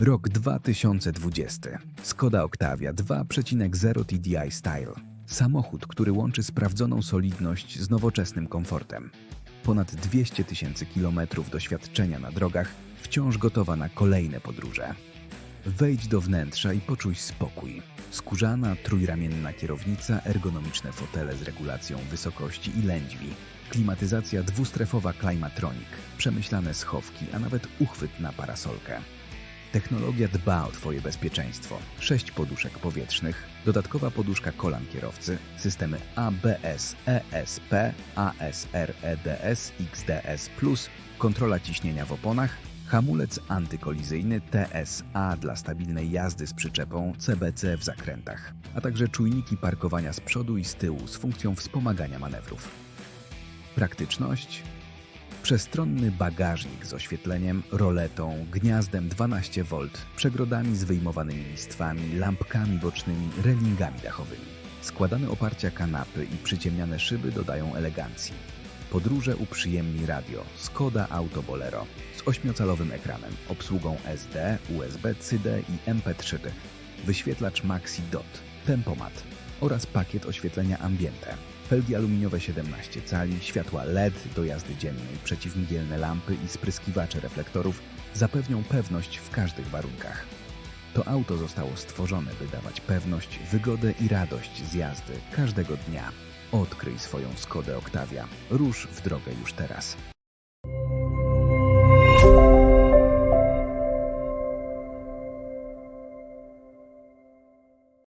Rok 2020. Skoda Octavia 2.0 TDI Style. Samochód, który łączy sprawdzoną solidność z nowoczesnym komfortem. Ponad 200 tysięcy kilometrów doświadczenia na drogach, wciąż gotowa na kolejne podróże. Wejdź do wnętrza i poczuj spokój. Skórzana, trójramienna kierownica, ergonomiczne fotele z regulacją wysokości i lędźwi, klimatyzacja dwustrefowa Climatronic, przemyślane schowki, a nawet uchwyt na parasolkę. Technologia dba o Twoje bezpieczeństwo. Sześć poduszek powietrznych, dodatkowa poduszka kolan kierowcy, systemy ABS, ESP, ASR, EDS, XDS+, kontrola ciśnienia w oponach, hamulec antykolizyjny TSA dla stabilnej jazdy z przyczepą CBC w zakrętach, a także czujniki parkowania z przodu i z tyłu z funkcją wspomagania manewrów. Praktyczność Przestronny bagażnik z oświetleniem, roletą, gniazdem 12V, przegrodami z wyjmowanymi listwami, lampkami bocznymi, relingami dachowymi. Składane oparcia kanapy i przyciemniane szyby dodają elegancji. Podróże uprzyjemni radio. Skoda Auto Bolero. Z ośmiocalowym ekranem, obsługą SD, USB, CD i MP3, wyświetlacz Maxi DOT, tempomat oraz pakiet oświetlenia ambiente. Felgi aluminiowe 17 cali, światła LED do jazdy dziennej, przeciwmgielne lampy i spryskiwacze reflektorów zapewnią pewność w każdych warunkach. To auto zostało stworzone, by dawać pewność, wygodę i radość z jazdy każdego dnia. Odkryj swoją Skodę Octavia. Rusz w drogę już teraz.